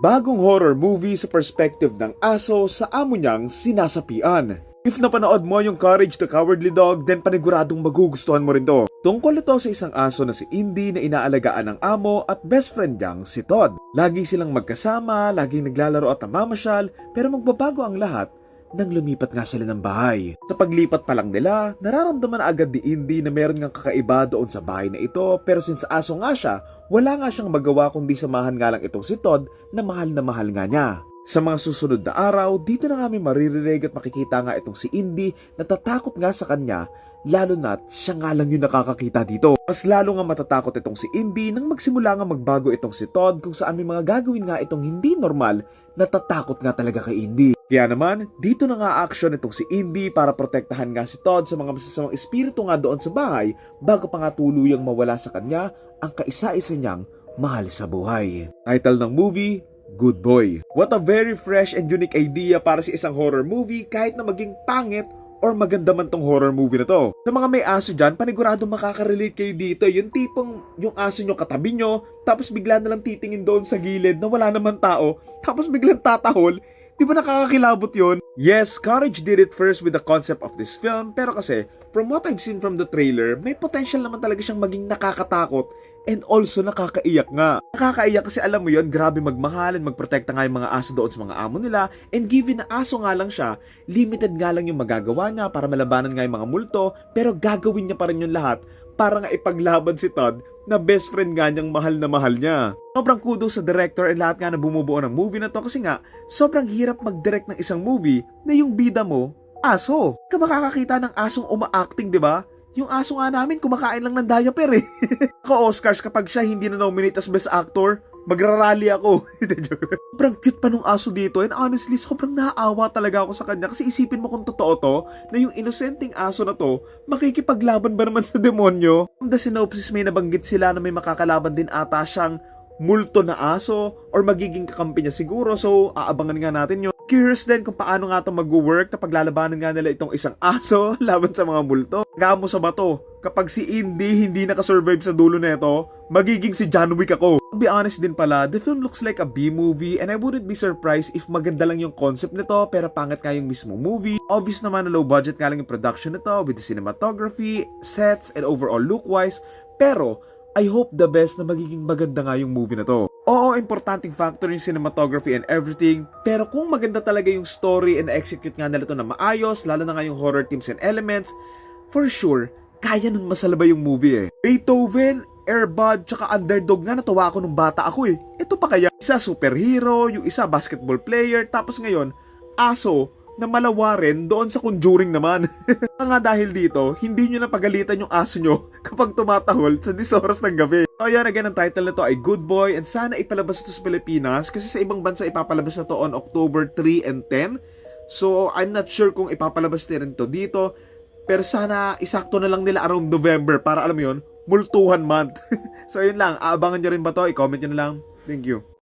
Bagong horror movie sa perspective ng aso sa amo niyang sinasapian. If napanood mo yung Courage the Cowardly Dog, then paniguradong magugustuhan mo rin to. Tungkol ito sa isang aso na si Indy na inaalagaan ng amo at best friend niyang si Todd. Lagi silang magkasama, laging naglalaro at namamasyal, pero magbabago ang lahat nang lumipat nga sila ng bahay. Sa paglipat pa lang nila, nararamdaman na agad ni Indy na meron ngang kakaiba doon sa bahay na ito pero since aso nga siya, wala nga siyang magawa kundi samahan nga lang itong si Todd na mahal na mahal nga niya. Sa mga susunod na araw, dito na kami maririnig at makikita nga itong si Indy na tatakot nga sa kanya lalo na't siya nga lang yung nakakakita dito. Mas lalo nga matatakot itong si Indy nang magsimula nga magbago itong si Todd kung saan may mga gagawin nga itong hindi normal natatakot nga talaga kay Indy. Kaya naman, dito na nga action itong si Indy para protektahan nga si Todd sa mga masasamang espiritu nga doon sa bahay bago pa nga tuluyang mawala sa kanya ang kaisa-isa niyang mahal sa buhay. Title ng movie, Good Boy. What a very fresh and unique idea para sa isang horror movie kahit na maging pangit or maganda man tong horror movie na to. Sa mga may aso dyan, panigurado makaka-relate kayo dito. Yung tipong yung aso nyo katabi nyo, tapos bigla na lang titingin doon sa gilid na wala naman tao, tapos biglang tatahol. Di ba nakakakilabot yun? Yes, Courage did it first with the concept of this film, pero kasi, from what I've seen from the trailer, may potential naman talaga siyang maging nakakatakot and also nakakaiyak nga. Nakakaiyak kasi alam mo yon grabe magmahalin, magprotekta nga yung mga aso doon sa mga amo nila, and given na aso nga lang siya, limited nga lang yung magagawa niya para malabanan nga yung mga multo, pero gagawin niya pa rin yung lahat para nga ipaglaban si Todd na best friend nga niyang mahal na mahal niya. Sobrang kudos sa director and lahat nga na bumubuo ng movie na to kasi nga, sobrang hirap mag-direct ng isang movie na yung bida mo, aso. Ka makakakita ng asong uma-acting, di ba? Yung aso nga namin, kumakain lang ng diaper eh. Ako Oscars kapag siya hindi na nominate as best actor, magrarally ako. Sobrang cute pa nung aso dito and honestly, sobrang naaawa talaga ako sa kanya kasi isipin mo kung totoo to na yung inosenteng aso na to makikipaglaban ba naman sa demonyo? From the synopsis may nabanggit sila na may makakalaban din ata siyang multo na aso or magiging kakampi niya siguro so aabangan nga natin yun. Curious din kung paano nga ito mag-work na paglalabanan nga nila itong isang aso laban sa mga multo. Gamo sa bato, kapag si Indy hindi nakasurvive sa dulo nito, magiging si John Wick ako. Be honest din pala, the film looks like a B-movie and I wouldn't be surprised if maganda lang yung concept nito pero pangit nga yung mismo movie. Obvious naman na low budget nga lang yung production nito with the cinematography, sets, and overall look-wise. Pero, I hope the best na magiging maganda nga yung movie na to. Oo, importanteng factor yung cinematography and everything, pero kung maganda talaga yung story and execute nga nila to na maayos, lalo na nga yung horror themes and elements, for sure, kaya nun masalabay yung movie eh. Beethoven, Airbud, tsaka Underdog nga natawa ako nung bata ako eh. Ito pa kaya, isa superhero, yung isa basketball player, tapos ngayon, aso, na malawa rin doon sa Conjuring naman. nga dahil dito, hindi nyo napagalitan yung aso nyo kapag tumatahol sa 10 oras ng gabi. So ayan, again, ang title na to ay Good Boy and sana ipalabas ito sa Pilipinas kasi sa ibang bansa ipapalabas na to on October 3 and 10. So I'm not sure kung ipapalabas na rin to dito. Pero sana isakto na lang nila around November para alam mo yun, multuhan month. so yun lang, aabangan nyo rin ba to? I-comment nyo na lang. Thank you.